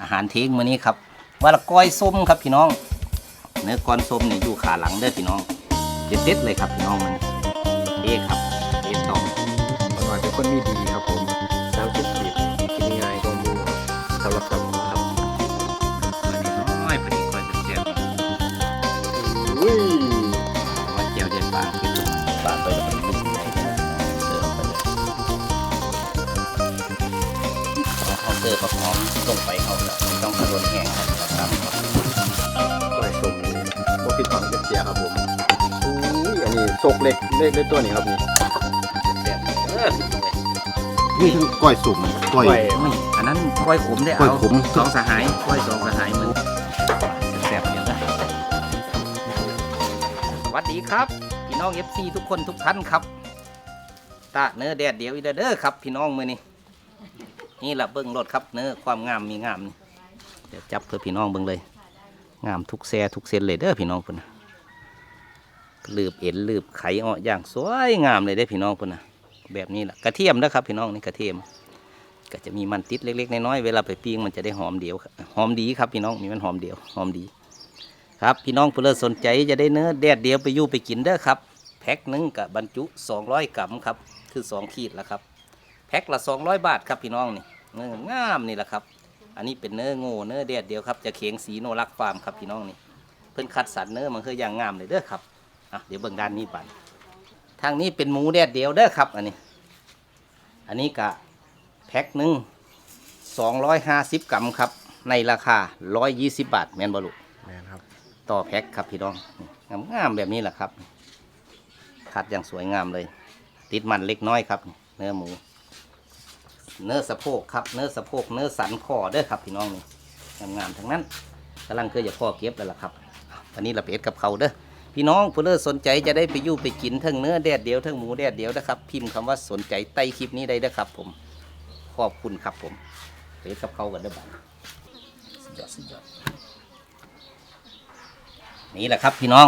อาหารเทงมื้อนี้ครับว่าละก้อยส้มครับพี่น้อง เนื้อก้อนส้มนี่อยู่ขาหลังเด้อพี่น้องเด็ดๆเลยครับพี่น้องมันเอ๊ครับเอ๊ตองคนหน่อยเป็นคนมีดีครับผมสาวคิดผิดกินง่ายก็มูสำหรับผมครับอันนี้น้อยพอดีก้อยเจียวอุ้ยๆว่าเจียวเด็ดปางคิดว่าปางไปแล้วเป็นลูกไหนเสิร์ฟไปเลยเอาเสิร์ฟกับหอมลงไป โซกเล็กเล็กเลยตัวนี้ครับนี่แซ่บๆเออพี่น้องเอ้ยนี่คือก้อยสุ่มก้อยก้อยอุ้ยอันนั้นกล้วยขมได้กล้วยเอาขมสองสหายกล้วยสองสหายมันแซ่บๆเดี๋ยวนะสวัสดีครับ พี่น้อง FC ทุกคนทุกท่านครับตาเนื้อแดดเดียวอีเด้อเด้อครับ พี่น้องมือนี่นี่แหละเบิ้งรถครับ เนื้อความงามมีงามนี่เดี๋ยวจับเพื่อพี่น้องเบิ้งเลย งามทุกแซ่ทุกเส้นเลยเด้อพี่น้องพุ่นนะ ลืบเอ็นลืบไข่ออกอย่างสวยงามเลยเด้พี่น้องพุ่นนะแบบนี้แหละกระเทียมนะครับ พี่น้องนี่กระเทียม ก็จะมีมันติดเล็ก ๆ น้อยๆเวลาไปปิ้งมันจะได้หอมเดียวหอมดีครับพี่น้องมีมันหอมเดียวหอมดี ครับพี่น้องเพื่อสนใจจะได้เนื้อแดดเดียวไปยู่ไปกินเด้อครับแพ็คหนึ่งกับบรรจุ 200 กรัมครับคือ2ขีดแล้วครับแพ็คละ 200 บาทครับพี่น้องนี่เนื้องามนี่แหละครับ อันนี้เป็นเนื้อโง่เนื้อแดดเดียวครับจะเขียงสีโนรักฟาร์มครับพี่น้องนี่เพิ่นคัดสรรเนื้อมันคืออย่างงามเลยเด้อครับ อะเดี๋ยวเบิ่งด้านนี้ปันทางนี้เป็นหมูแดดเดียวเด้อครับ อันนี้ อันนี้กะแพ็คหนึ่ง250กรัมครับ ในราคา120บาทแม่นบลุแม่นครับ ต่อแพ็คครับพี่น้องงามงามๆแบบนี้แหละครับคัดอย่างสวยงามเลย ติดมันเล็กน้อยครับ เนื้อหมู เนื้อสะโพกครับ เนื้อสะโพก เนื้อสันคอเด้อครับพี่น้องนี่งามๆทั้งนั้นกำลังเคยจะพ่อเก็บแล้วล่ะครับอันนี้เราไปเอ็ดกับเขาเด้อ พี่น้องผู้เลิศสนใจจะได้ไปยู่ไปกินทั้งเนื้อแดดเดียวทั้งหมูแดดเดียวนะครับ พิมพ์คำว่าสนใจใต้คลิปนี้ได้เด้อครับ ผมขอบคุณครับผมไปกับเขากันเด้บ้างสุดยอดสุดยอดนี่แหละครับพี่น้อง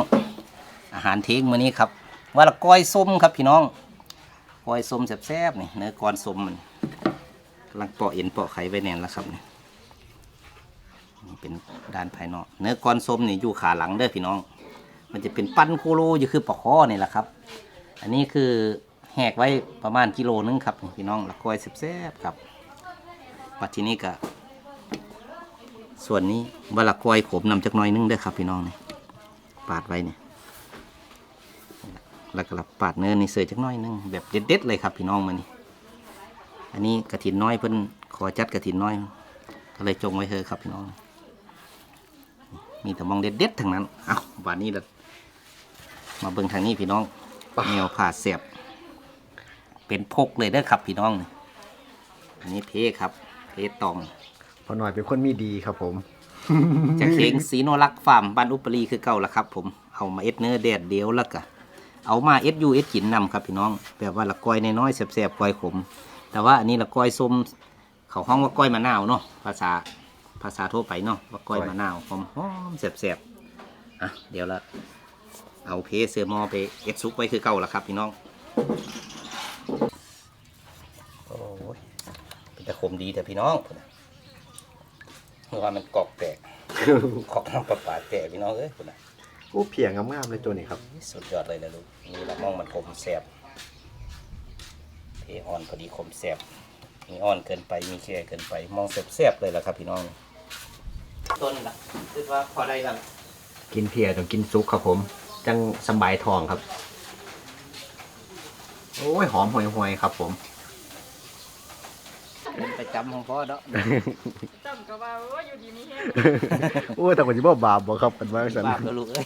อาหารเทงมื้อนี้ครับ ว่าละก้อยส้มครับพี่น้องก้อยส้มแซ่บๆนี่เนื้อก้อนส้มมันกำลังเปาะเอ็นเปาะไข่ไว้แน่นแล้วครับนี่นี่เป็นด้านภายนอก เนื้อก้อนส้มนี่อยู่ขาหลังเด้อพี่น้อง มันจะเป็นปั้นโคโลอยู่คือปลอกคอนี่แหละครับ อันนี้คือแหกไว้ประมาณกิโลนึงครับพี่น้องละก้อยแซ่บๆครับปัจจุนี้ก็ส่วนนี้วาละก้อยขมนำจักน้อยนึงเด้อครับ พี่น้องนี่ปาดไว้เนี่ยแล้วก็ปาดเนื้อนี่เสยจักน้อยหนึงแบบเด็ดๆเลยครับพี่น้องมานี่อันนี้กระถินน้อยเพิ่นขอจัดกระถินน้อย ก็เลยจงไว้เถอครับพี่น้อง มีแต่มองเด็ดๆทั้งนั้น เอาวันนี้ละ มาเบิ่งทางนี้พี่น้องแนวผ่าเสียบ เป็นพกเลยเด้อครับพี่น้องนี่อันนี้เพครับ เพตอง พอหน่อยเป็นคนมีดีครับผม จะเข่งสีโนรักฟาร์มบ้านอุปรีคือเก่าละครับ ผม เอามาเอ็ดเนื้อแดดเดียวแล้วก็เอามาเอ็ดยูเอ็ดกินนำครับพี่น้องแบบว่าละก้อยน้อยๆแสบๆก้อยขม แต่ว่าอันนี้ละก้อยส้มเขาห้องว่าก้อยมะนาวเนาะภาษาภาษาทั่วไปเนาะว่าก้อยมะนาวหอมๆแสบๆอะเดี๋ยวละ เอาเพเสือหมอไปเอ็ดซุปไว้คือเก่าละครับพี่น้องโอ้ยเป็นแต่ขมดีแต่พี่น้องเพราะว่ามันกรอบแตกของน้ำประปาแก่พี่น้องเอ้ยคุณน่ะอู้เพียงงามๆเลยตัวนี้ครับ สุดยอดเลยนะลูกนี่ละมองมันคมแสบเทอ่อนพอดีคมแสบมีอ่อนเกินไปมีแค่เกินไปมองแสบๆเลยล่ะครับ พี่น้อง ต้นละคิดว่าพอได้แล้วล่ะกินเพียต้องกินซุกครับผม จังสำบายทองครับ โอ้ยหอมห่วยๆครับผมเป็นประจำของพ่อเนาะจำก็ว่าโอ้ยอยู่ดีมีแห้งโอ้ยแต่คนจะบ่บาปบ่ครับกันว่าสันบาปแล้วลูกเอ้ย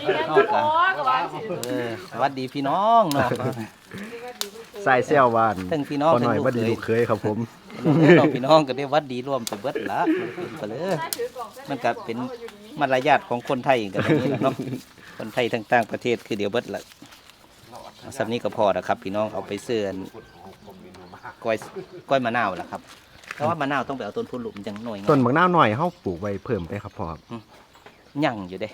มีแห้งก็พอก็ว่าสิเออสวัสดีพี่น้องเนาะใส่เซี่ยววานทั้งพี่น้องพอหน่อยทั้งลูกว่าดีเขยลูกเคยครับผมเราพี่น้องก็ได้วัดดีร่วมไปเบิดละเป็นไปเลยมันก็เป็น มารยาทของคนไทยกันแบบนี้แหละเนาะคนไทยทั้งต่างประเทศคือเดียวเบิดละสำนี้ก็พอนะครับ พี่น้องเอาไปเสื่อนก้อยก้อยมะนาวละครับแต่ว่ามะนาวต้องไปเอาต้นพุนหลุมจังหน่อยต้นบักนาวหน่อยเฮาปลูกไว้เพิ่มไปครับพ่อครับยั่งอยู่เด้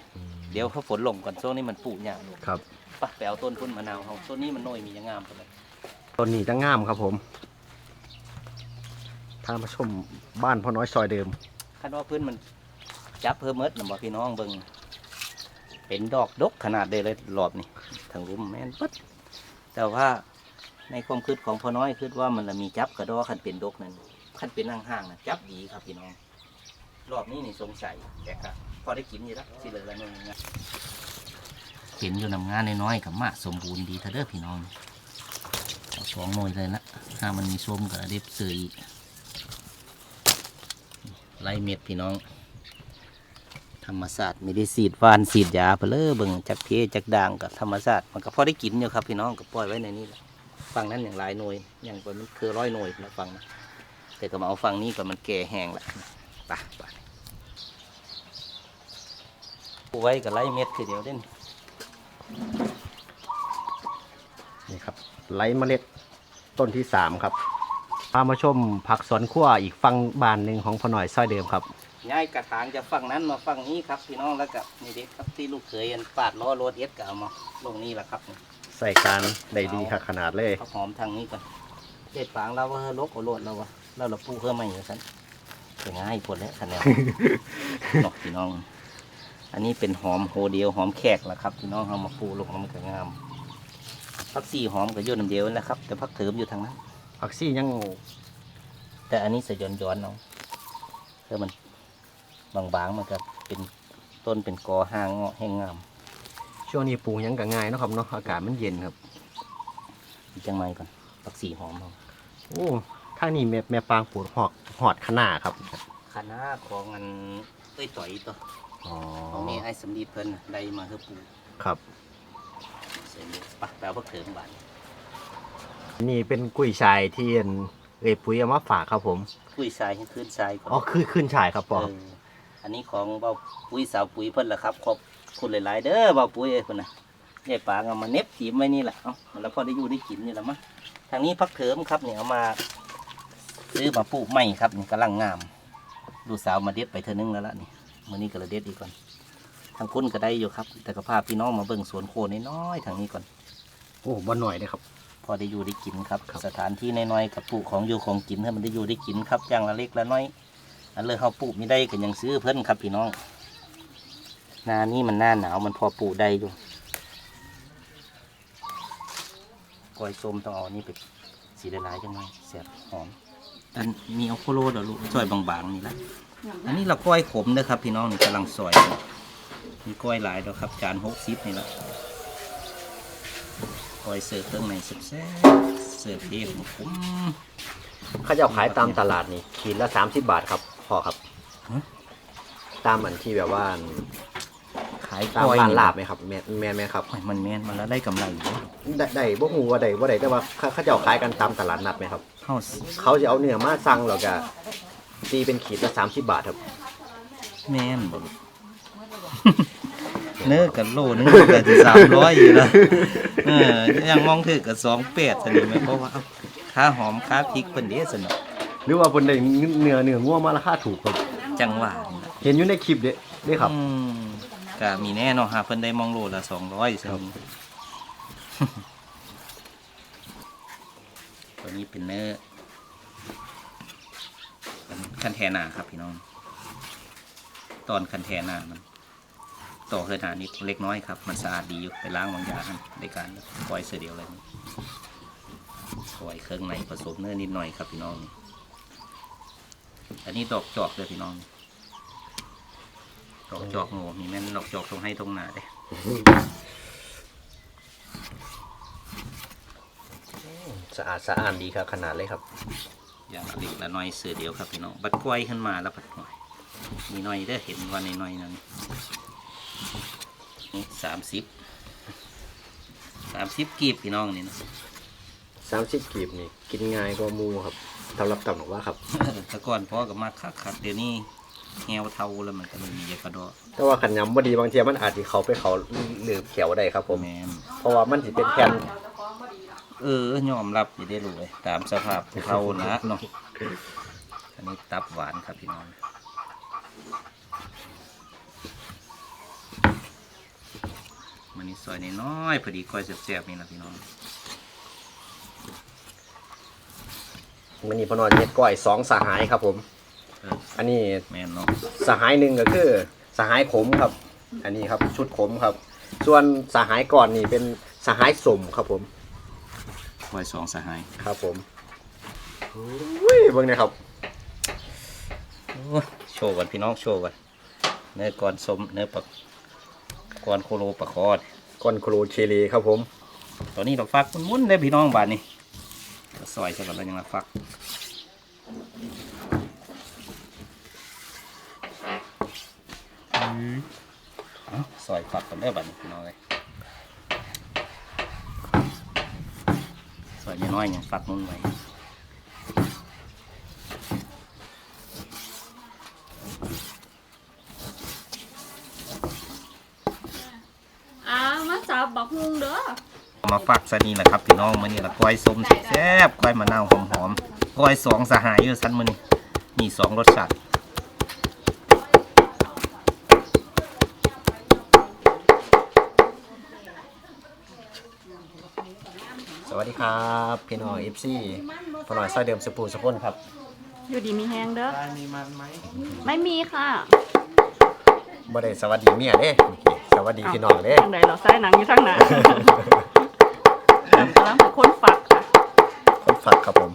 เดี๋ยวเขาฝนลงก่อนช่วงนี้มันปลูกยากครับปะไปเอาต้นพุนมะนาวเขาต้นนี้มันน้อยมียังงามไปเลยต้นนี้จะงามครับผมามาชมบ้านพ่อน้อยซอยเดิมคันว่าเพื่อนมัน จับเพิ่มเมดนะบ่พี่น้องเบิ่งเป็นดอกดกขนาดเดเลยรอบนี้ทางรุ่มแม่นปึ๊ดแต่ว่าในความคิดของพ่อน้อยคิดว่ามันละมีจับกระดอคันเป็นดกนั่นคันเป็นห่างๆนะจับดีครับพี่น้อง รอบนี้นี่สงสัยแต่ก็พอได้กินอยู่แล้วสิเหลือละนึงนะเห็นอยู่นำงานน้อยๆกับมาสมบูรณ์ดีเถอะเด้อพี่น้องเอาสองหน่วยเลยนะถ้ามันมีส้มกับเด็บเสืออีกไล่เม็ดพี่น้อง ธรรมศาสตร์ไม่ได้สีดวานสีดยาไปเลยเบิ่งจากเพจากด่างกับธรรมศาสตร์มันก็พอได้กินอยู่ครับพี่น้องก็ปล่อยไว้ในนี้แหละฟังนั้นอย่างหลายหน่วยอย่างกว่ามันคือร้อยหน่วยแล้วฟังนะแต่ก็มาเอาฟังนี้ก่อนมันแก่แห้งละไปไปปลูกไว้กับไล่เม็ดคือเดียวเด่นนี่ครับไร้เมล็ดต้นที่สามครับพามาชมผักสวนครัวอีกฝั่งบานหนึ่งของพ่อหน่อยซอยเดิมครับ ย้ายกระถางจะฟังนั้นมาฟังนี้ครับพี่น้องแล้วก็นี่เด็กครับที่ลูกเขยอันปาดล้อรถเอสก็เอามาลงนี่แหละครับนี่ใส่การได้ดีครับขนาดเลยข้าวหอมทางนี้ก่อนเด็ดฟางเราว่าเฮ้ยลกโอโลดเราวะเราเราปูเพิ่มมาอยู่สันเป็นง่ายผลแล้วคะแนนนอกพี่น้อง อันนี้เป็นหอมโฮเดียวหอมแขกละครับพี่น้องเอามาปูลงแล้วมันก็งามพักซี่หอมก็อยู่น้ำเดียวนั่นแหละครับ แต่พักเถิมอยู่ทางนั้นผักซี่ยังแต่อันนี้สยอนย้อนๆเอาเพื่อมัน บางๆมันก็เป็นต้นเป็นกอห้างเงาะแห้งงามช่วงนี้ปลูกยังก็ง่ายเนาะครับเนาะอากาศมันเย็นครับ อีกจังไรก่อนพักซี่หอมเอาโอ้ถ้านี่แม่แม่ปางปลูกหอกหอดขนาครับคณะของอันเอ้ยต่อยตัวอ๋อของนี่ไอ้สำลีเพิ่นน่ะได้มาเพื่อปลูกครับ เสร็จแล้วปะแปลว่าเถิมบานนี่เป็นกุ้ยชายที่อันเอ้ยปุ๋ยเอามาฝากครับผมปุ้ยทรายให้ขึ้นทรายก่อนอ๋อคือขึ้นชายครับปอเอออั นนี้ของเบาปุ้ยสาวปุ้ยเพิ่นละครับขอบคุณหลายๆเด้อเบาปุ้ยเอ้ยเพิ่นน่ะยายปางเอามาเน็บจีมไว้นี่แหละเอ้าแล้วพอได้อยู่ได้กินนี่แหละมั้งทางนี้พักเถิมครับเนี่ยเอามาซื้อมาปลูกใหม่ครับนี่กำลังงาม ดูกสาวมาเด็ดไปเธอนึงแล้วล่ะนี่มื้อนี้ก็เลยเด็ดอีกก่อนทางคุณก็ได้อยู่ครับ แต่ก็พาพี่น้องมาเบิ่งสวนโคนน้อยๆทางนี้ก่อน โอ้บ่หน่อยเลยครับ พอได้อยู่ได้กินครับครับ สถานที่น้อยๆกับปลูกของอยู่ของกินให้มันได้อยู่ได้กินครับอย่างละเล็กละน้อย อันเลยเขาปลูกไม่ได้ก็ยังซื้อเพิ่นครับพี่น้องหนานี้มันหน้าหนาวมันพอปลูกได้อยู่กล้อยส้มต้องเอานี่ไปสีละลายจังไงแซ่บหอมอันมีเอาโคโลเดี๋ยวลูกซอยบางๆนี่ละอันนี้เราก้อยขมเด้อครับพี่น้องนี่กำลังซอยมีก้อยหลายเด้อครับจานหกสิบนี่ละคอยเสิร์ฟเครื่องในแซ่บเสิร์ฟเองคุ้มเขาจะเอาขายตามตลาดนี่ขีดละสามสิบบาทครับ พอครับ ฮะ ตามอันที่แบบว่าขายตามกล้อยร้านนี่ลาบไหมครับแม่นแม่นไหมครับ โอ้ยมันแม่นมันแล้วได้กำไรอยู่ได้ได้บ่ฮู้ว่าได้บ่ได้แต่ว่าเขาเขาจะเอาขายกันตามตลาดนัดไหมครับเข้าเขาจะเอาเนื้อมาสั่งแล้วก็ตีเป็นขีดละสามสิบบาทครับ แม่นบ่ลูก เนื้อกับโลนึงก็จะสามร้อยอยู่แล้วเออยังมองถือกับสองแปดสนิทไหมเพราะว่าเอ้าค่าหอมค่าพริกเป็นเด้สนุก หรือว่าเพิ่นได้เนื้อเนื้องัวมาราคาถูกครับ จังหวะนี่ล่ะเห็นอยู่ในคลิปเด้เด้ครับ อืมก็มีแน่เนอนฮะเพิ่นได้มองโลละสองร้อยสนิทตัวนี้เป็นเนื้อเป็นคันแทนาครับพี่น้อง ตอนคันแทนามันต่อเฮือนหานิดเล็กน้อยครับ มันสะอาดดีอยู่ไปล้างบางอย่างในการปล่อยเสือเดียวเลยปล่อยเครื่องในผสมเนื้อนิดหน่อยครับพี่น้องนี่ อันนี้ดอกจอกเลยพี่น้อง ดอกจอกโง่มีแม่นดอกจอกตรงให้ตรงหนาเด้สะอาดสะอาดดีครับขนาดเลยครับ อย่างละเล็กละน้อยเสือเดียวครับพี่น้อง บัดกล้วยขึ้นมาแล้วบัดหน่อย มีน้อยได้อเห็นว่าในน้อยๆนั้นนี่สามสิบสามสิบกีบพี่น้องนี่นะ30กีบนี่ กินง่ายกว่าหมูครับ สำหรับตำบอกว่าครับ แต่ก่อนพ่อกับมาคักขัดเดี๋ยวนี้แหวเทาแล้วมันก็ไม่มียากระโดดแต่ว่าขันยำบ่ดีบางทีมันอาจจะเขาไปเขาหรือเขียวได้ครับผมแมนเพราะว่ามันสิเป็นแผ่นเออยอมรับอยู่ได้เลยตามสภาพเทานะเนาะอันนี้ตับหวานครับพี่น้องมันนี่ซอยน้อยๆพอดีก้อยแซ่บๆนี่แหละพี่น้อง มันนี่พอหน่อยเฮ็ดก้อยสองสหายครับผม อันนี้แม่นเนาะสหายหนึ่งก็คือสหายขมครับ อันนี้ครับชุดขมครับ ส่วนสหายก่อนนี่เป็นสหายสมครับผมคอยสองสหายครับผมอุ้ยเบิ่งนะครับโอ้โชว์ก่อนพี่น้องโชว์ก่อนเนื้อก้อนสมเนื้อปักก้อนโคโลปะคอดก้อนโครเชเลครับผม ตอนนี้เราฟักมุนๆเลยพี่น้องบาดนี้ ซอยซะก่อนแล้วยังละฟักซอยฟักกันได้บาดนี้พี่น้องเลยซอยน้อยๆยังฟักมุนไว้ อ้าวมาจับบักฮุงเด้อ เอา มาฟักซะนี่แหละครับพี่น้องมื้อนี้ละก้อยส้มแซ่บๆก้อยมะนาวหอมๆก้อยสองสหายอยู่สันมื้อนี้มีสองรสชาติสวัสดีครับพี่น้องเอฟซีพอหน่อยซอยเดิมสปูสกุลครับ อยู่ดีมีแฮงเด้อมีมันไหมไม่มีค่ะบ่ได้สวัสดีเมียเด้เมื่อกี้สวัสดีพี่น้องเด้ทางใดเราใส่หนังอยู่ทางไหน กำลังเป็นคนฝักค่ะคนฝักครับผม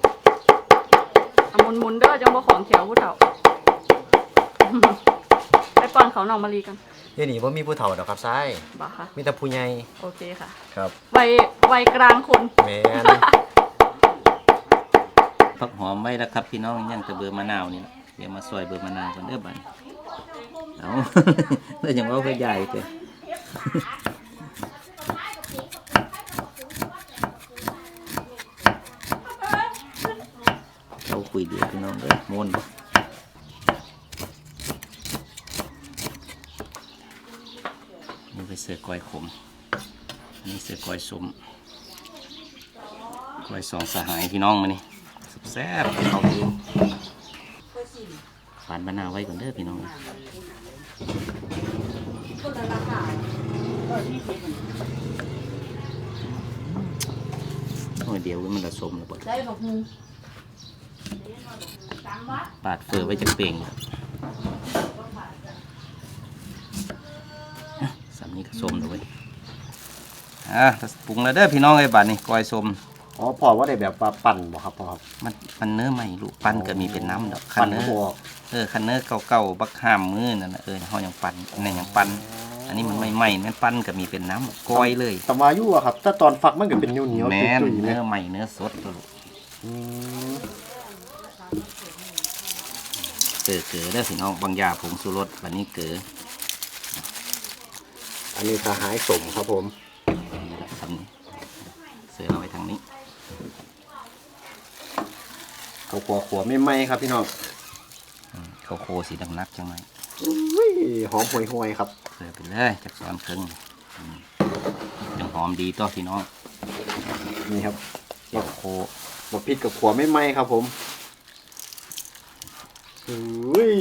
เอาหมุนหมุนๆเด้อจังบ่ของเขียวผู้เฒ่า ไปป้อนเขาหนองมะลีกันเดี๋ยวนี้ว่ามีผู้เฒ่าดอกครับซ้ายบ่ค่ะ มีแต่ผู้ใหญ่โอเคค่ะ ครับวัยวัยกลางคน แมน ผักหอมไว้แล้วครับพี่น้องยังแต่เบอร์มะนาวนี่แหละเดี๋ยวมาซอยเบอร์มะนาวกันเด้อบัดนี้เอาแล้วยังว่าเพื่อใหญ่เด้อ เขาคุยเดียวพี่น้องเด้อมวนบ่นี่ไป เสือก้อยขมอันนี้เสือก้อยสมก้อยสองสหายพี่น้องมานี่แซ่บๆเขาเองฝานมะนาวไว้ก่อนเด้อพี่น้องโอ้ยเดี๋ยวมันละสมแล้วบ่ได้บักฮุงปาดเฟอไว้จากเปล่งสามนี้ก็ ส้มเลยอะปรุงแล้วเด้อพี่น้องไอ้บาดนี่ก้อยส้มอ๋อพอว่าได้แบบว่าปั่นบ่ครับพ่อครับ มันมันเนื้อใหม่ลูกปั้นก็มีเป็นน้ำดอกคัปั่นนเนื้อหัวเออคันเนื้อเก่าๆบักห้ามมือนั่นน่ะเออเฮายังปั้นอันนี่ยังปั้นอันนี้มันใหม่ๆนั่นปั้นก็มีเป็นน้ำก้อยเลยแตมาอยู่อะครับ ถ้าตอนฝักมันก็เป็นเหนียวเหนียวแม่นจุยๆเนื้แม่อใหม่เนื้อสดตัวลูกอืมเกลือเกลือเด้อพี่น้องบางอยางผงชูรสวันนี้เกลือ อันนี้สหายสมครับผมนี่แหละทำนี้เสือเอาไว้ทางนี้เขาขัวขัวไม่ไหมครับพี่น้องอืมข้าวโคสีดำนักจังไหมอุ้ยหอมห่วยห่วยๆครับเสือไปเลยจากซ้อนครึ่งอืมยังหอมดีต่อพี่น้องนี่ครับข้าวโคบะพริกกับขัวไม่ไหมครับผมอุ้ย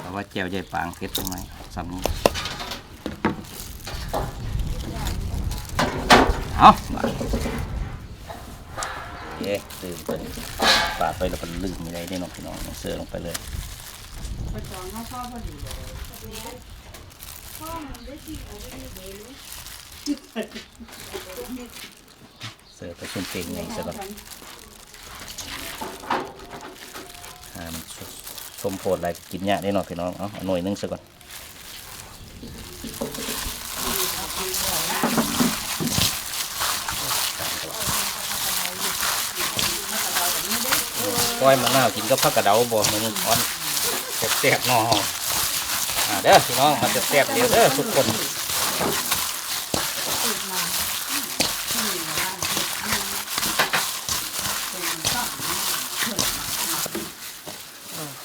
แต่ว่าแจ่วใหญ่ปางเพชรจังไหมซ้ำนี้ เอาเอ๊ะลืมไปปาดไปแล้วก็ลืมไม่ได้ได้น้องพี่น้องเสือลงไปเลยเสือไปชุ่มเป่งไงซะก่อนอ่ามันสมโพดอะไรกินยากได้เน้องพี่น้อง เอาเอหน่วยนึงซะก่อน ก้อยมะนาวกินกับผักกระเดาบ่มือนึงอ้อนแซ่บๆเนออ่าเด้อพี่น้องมันจะแซ่บเดียวเด้อทุกคน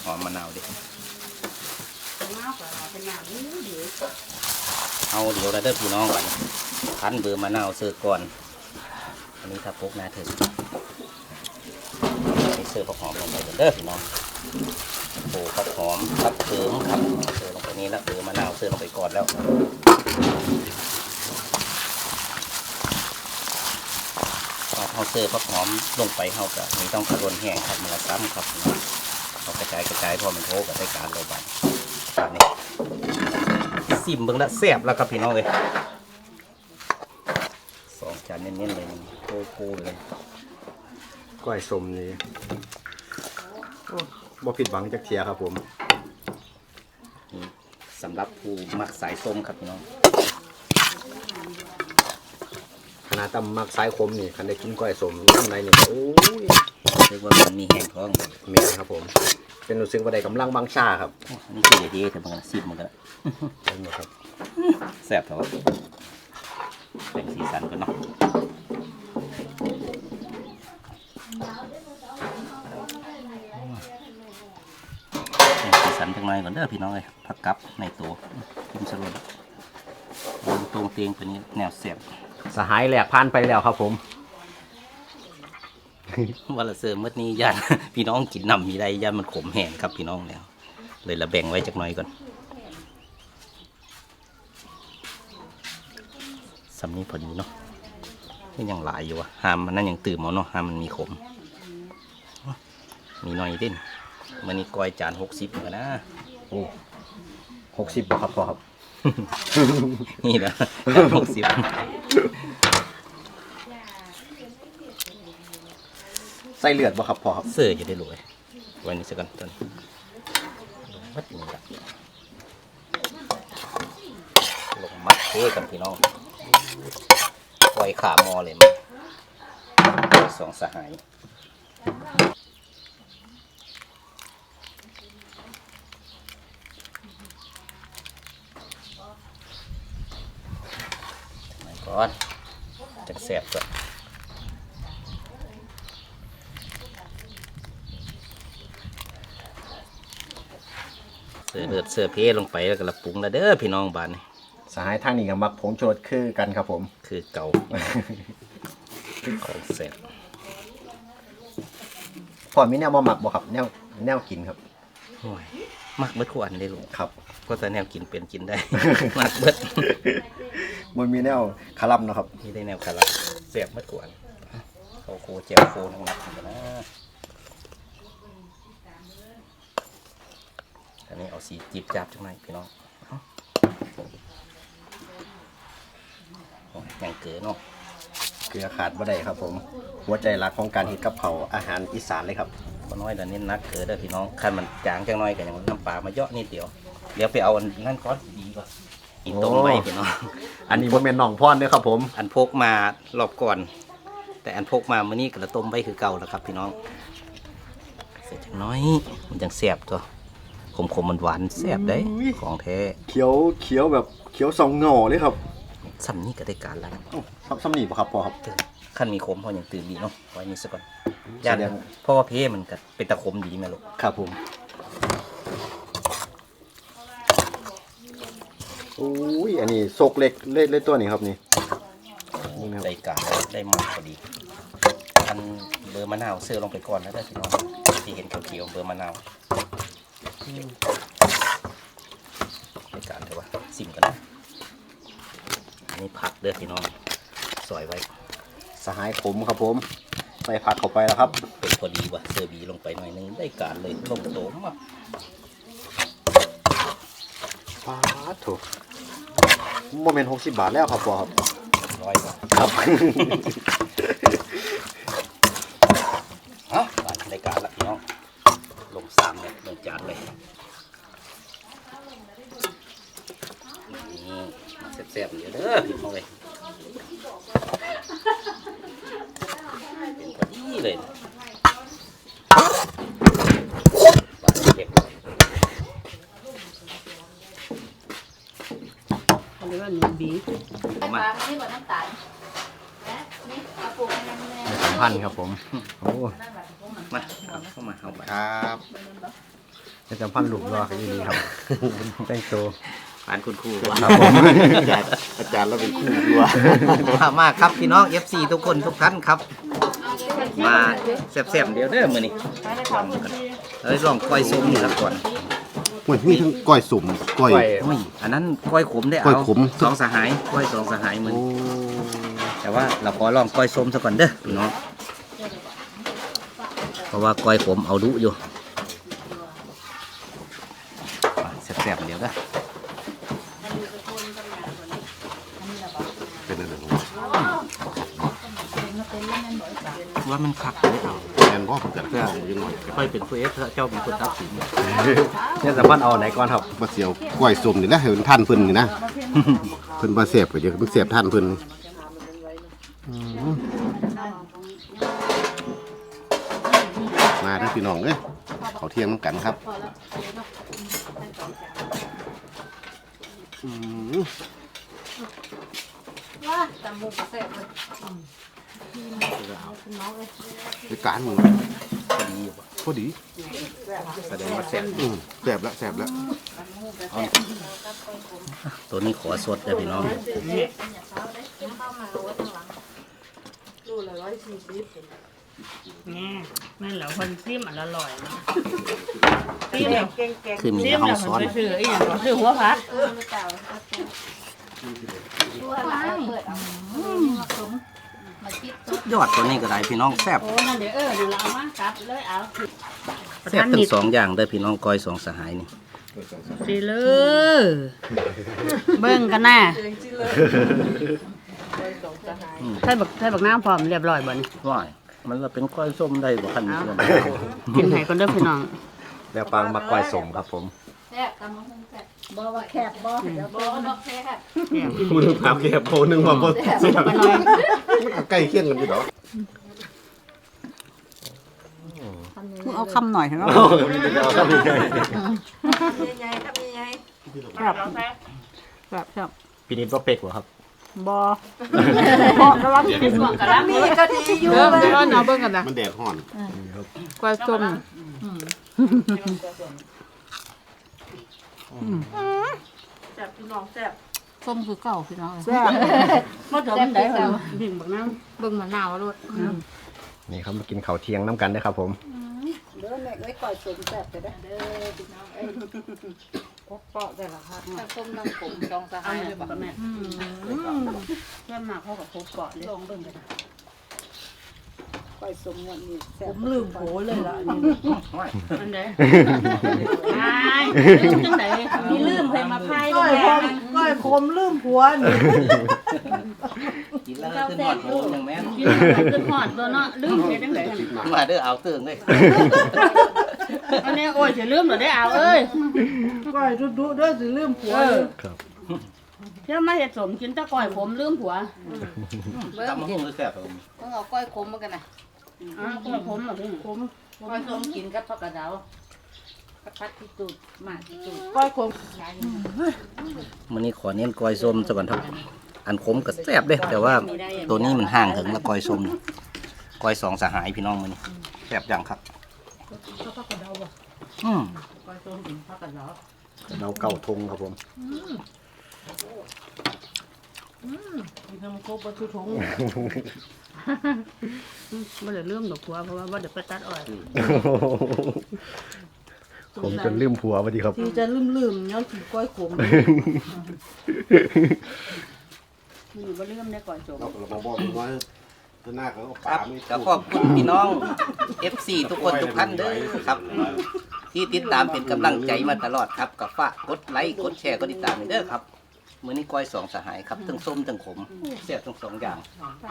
หอมมะนาวดิเอาเดี๋ยวนะเด้อพี่น้องวันพันเบอร์มะนาวเสิร์ฟก่อน อันนี้ถ้าพกนะเธ อใส่เสิร์ฟผักหอมลงไปเด้อพี่น้องโอ้ผักหอมผักเถิงครับเสิร์ฟลงไปนี่แล้วเบอร์มะนาวเสิร์ฟลงไปก่อนแล้วมาทเฮาเสิร์ฟผักหอมลงไปเฮาก็มีต้องกระดนแห้งครับมันละซ้ำครับเอากระจายกระจายพอมันโทกับได้การลยบัดบาดนี้ซิมเบิ่งละแซ่บแล้วครับพี่น้องเลยสองจานเน้นๆเลยโก้โก้เลย ก้อยสมนี่โอ้บ่ผิดหวังจักเทียครับผมนี่สำหรับผู้มักสายส้มครับพี่น้องขนาดตำมักสายคมนี่คันได้กินก้อยสมน้ำในนี่โอ้ยเรียกว่ามันมีแห้งท้องเมียครับผมเป็นรู้สึกว่าได้กำลังบังชาครับโอ้อันนี่คืออย่างดีแต่มันก็ซิมมันก็เห็นไหมครับแซ่บเท่าเป็นสีสันกันเนาะเป็น สีสันจังไรก่อนเด้อพี่น้องเลยผักกับในตัวกินสลัดวางตรงเตียงตัวนี้แนวเสียบสหายแหลกผ่านไปแล้วครับผมวันละเสริมเมื่อนี้ยันพี่น้องกินน้ำมีได้ยันมันขมแห้งครับพี่น้องแล้ว เลยละแบ่งไว้จักหน่อยก่อนสำนี้พอดีเนาะนี่ยังหลายอยู่อะหามมันนั่นยังตื่นมอาเนาะหามมันมีขม มีหน่อยเด่นมันนี่กอยจานหกสิบเหมือนกันนะ โอ้หกสิบบ่ครับพ่อครับ นี่นะจานหกสิบใส่เลือดบ่ครับพ่อครับเสื้อจะได้รวยไว้นี่สักกันตอนลงมัดนี่ละลงมัดเทกันพี่น้องปล่อยขามอเลยมันสองสหาย ทำไมก่อนจังแสบก่อนเสือเลือดเสือเพลงไปแล้วก็ละปรุงแล้วเด้อพี่น้องบ้านนี่สหายทางนี้กับมักผงโชดคือกันครับผม คือเก่าของแซ่บพ่อมีแนวบ่หมักบ่ครับ แนวแนวกินครับโอ้ยมักเบิดขวอันได้ลูกครับ ก็แต่แนวกินเป็นกินได้ มักเบิด มันมีแนวคาลัมนะครับนี่ได้แนวคาราแซ่บเบิดขวอันเขาโคเจียวโคนังนักกันนะอันนี้เอาสีจีบจับจังไหนพี่น้องเอาโอ้ยยังเกินเนาะเกลือขาดบ่ได้ครับผม หัวใจหลักของการเฮ็ดกับเขาวอาหารอีสานเลยครับก็น้อยแต่นี่นักเกิดเด้อพี่น้องคันมันจางจังน้อยกันอย่างน้ำปลามาเยอะนิดเดียวเดี๋ยวไปเอาอันนั่นก้อนดีกว่าอีต้มไว้พี่น้อง อันนี้บ่แม่นน้องพรเด้อครับ ผมอันพกมารอบก่อน แต่อันพกมาเมื่อนี้กระต้มไว้คือเก่าแล้วครับ พี่น้องเสร็จจังน้อย มันจังแซ่บตัวขมขมมันหวานๆแซ่บได้อุ้ยของแท้เขียวเขียวแบบเขียวสองเงาเลยครับซ้ำนี่ก็ได้การแล้วโอ้ซ้ำซ้ำนี่บ่ครับพ่อครับขั้นมีขมพออย่างตื่นดีเนาะไว้นี่ซะก่อนแสยันดงเพราะว่าเพมันก็เป็นตะขมดีแม่ลูกครับผม อ้ยอันนี้โซกเล็กเล็กเล็กตัวนี้ครับนี่ นี่นะครับ ได้การได้มันพอดีอันเบอร์มะนาวเสื้อลงไปก่อนแล้วได้อพี่น้องที่เห็นเขียวๆเบอร์มะนาวได้การเถอะวะซิมกันนะอันนี้ผักเด้อพี่น้องซอยไว้สหายขมครับผม ใส่ผักเข้าไปแล้วครับ เป็นพอดีว่ะเสื้อบีลงไปหน่อยนึงได้การเลยลงโตมาก ปาดถูก โมเมนต์หกสิบบาทแล้วครับพ่อครับร้อยกว่าครับฮะบาทได้การละพี่น้องลงสามเลยลงจานเลยนี่มาแซ่บๆเดี๋ยวเด้อพี่น้องเลยเป็นพอดีเลยบาทเก็บ อันนี้ว่าหนูบี เอามา ปลาไม่ได้หมดน้ำตาลนะนี่เอาปลูกให้แม่ สัม พันธ์ครับผม โอ้มาเอาเข้ามาเอาไปครับจะสัมพันธ์หลุมรอกันอยู่นี่ครับแต่งตัวผ่านคุณครูครับผมอาจารย์เราเป็นคู่ด้วยมามาครับพี่น้อง FC ทุกคนทุกท่านครับ มาแซ่บๆเดี๋ยวเด้อมื้อนี้เฮ้ยลองก้อยส้มนี่ละก่อนเหมือนมีทั้งก้อยสุ่มก้อย ก้อยโอ้ยอันนั้นก้อยขมได้ก้เอาอยขม สองสหายก้อยสองสหายมื้อโอ้นี้ แต่ว่าเราขอลองก้อยส้มซะก่อนเด้อพี่น้องเพราะว่าก้อยผมเอาดุอยู่อะแซ่บๆเดี๋ยวก็เป็นอะไรว่ามันคักเลยเอาแอนพ่อผมจะแก้ยังหน่อยค่อยเป็นผู้เอฟเจ้าเป็นคนตัดสินเนี่ยสะพานเอาไหนก่อนครับมาเสียวกล้วยสุ่มนี่นะเห็นท่านเพิ่นนี่นะเพิ่นมาเสียบก็เดี๋ยวเพิ่นเสียบท่านเพิ่นอืมมาเด้อพี่น้องเอ้ยเขาเที่ยงน้ำกันครับอืมว่าจำบุกเสร็จเลยไปการมึงพอดีอยู่บ่พอดีแสดงว่าแซ่บอืมแซ่บแล้วแซ่บแล้วตัวนี้ขอสดเลยพี่น้อง นี่นั่นแหละคนซิมอันอร่อยนะซิมคือมีซิในมห้องแล้วซ้มัอนนไปซื้ออีกอย่างก็ซื้อหัวผัดมาคิดสุดยอดตัวนี้ก็ได้พี่น้องแซ่บโอ้นั่นเดี๋ยวเออนั่นเราเอามาตัดเลยเอาแซ่บทั้งสองอย่างเด้อพี่น้องก้อยสองสหายนี่สิเลยเบิ่งกันนะใส่บักใส่บักน้ำพร้อมเรียบร้อยบ่นี่ว้าย มันละเป็นก้อยส้มได้บ่คันนี้เพื่อนกินให้คนเด้อพี่น้องแล้วปังมาก้อยสมครับผมแซ่บตำมะฮุ่งแซ่บบ่ว่าแคบบ่เดี๋ยวบ่ดอกแซ่บมือถามแกโพนึงว่าบ่เสียบไปหน่อยมันก็ใกล้เคียงกันอยู่ดอกเอาคำหน่อยเถอะใหญ่ๆทำใหญ่ครับครับครับพี่นิดว่าเป็กเหรอครับ บอเพราะกำลังกินกำลังๆมีก็ดีอยู่เริ่มเริ่มเอาเบิ่งกันนะมันแดดฮ้อนกล้วยส้มแซ่บพี่น้องแซ่บส้มคือเก่าพี่น้องแซ่บมาจมได้เหรอดิ่งบักน้ำเบิ่งมะนาวรสนี่ครับมากินข้าวเที่ยงน้ำกันนะครับผมเด้อแม่เอ้ยก่อยสมแซ่บไปเด้อเด้อพี่น้องเอ้ย พกเปาะได้ละครับถ้าส้มน้ำผมจองสหาเอายเนี่เลยยบับ่กแม่แค่มาเข้ากับพบเกาะเลยลองเบิ่งกันก่อยสมวันนี้แซ่ผบมลืมโผเลยละอันใดไอ้ลืมจังไหนมีลืมใครมาพายก้อยคมก้อยคมลืมผัวนี่กินแล้วก็ขึ้นหอดโอ้ยังแม่นกินขึ้นหอดตัวเนาะลืมใครจังไหนมาเด้อเอาเตื้องเลย อันนี้โอ้ยจะลืมหรอได้เอาเอ้ยก้อยดุดุๆเด้วยสิลืมผัวเออครับ เดี๋ยวมาเห็ดสมกินตะก้อยผมลืมผัวตำมะฮุ่งหรือแซ่บผมต้องเอาก้อยขมมากันนะอ้าวก้อยผมเหรอพี่ผมก้อยสมกินกับผักกระเดาพัดที่ตูดมากที่ตูดก้อยคมมื้อนี้ขอเน้นก้อยส้มซะก่อนครับ อันขมก็แซ่บเด้แต่ว่าตัวนี้มันห่างถึงละก้อยส้มนี่ก้อยสองสหายพี่น้องมื้อนี้แซ่บอย่างครับ อืมก้อยส้มกินผักกระเดาเราเก่าทงครับผมทำโคบะทุทงไม่ได้ลืมดอกผัวเพราะว่าบ่ได้ไปตัดอ้อยผมจนลืมผัวพอดีครับที่จะลืมลืมๆย้อนกินก้อยขมมีบ่ลืมได้ก้อยส้มเราเรามาบอกว่า ตัวหน้าเขาก็คปารับไม่ก็ขอบคุณพี่น้อง FC ทุกคนทุกท่านเด้อครับ ที่ติดตามเป็นกำลังใจมาตลอดครับกับฝากกดไลค์กดแชร์กดติดตามให้เด้อครับมื้อนี้ก้อยสองสหายครับทั้งส้มทั้งขมแซ่บทั้งสองอย่าง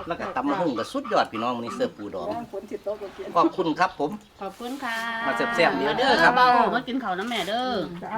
แล้วก็ตำมะฮุ่งก็สุดยอดพี่น้องมื้อนี้เสิร์ฟปูดองฝนสิตกก็เปลี่ยนขอบคุณครับผม ขอบคุณค่ะมาแซ่บๆเดี๋ยวเด้อครับ เบามากินข้าวน้ำแม่เด้อ จ้า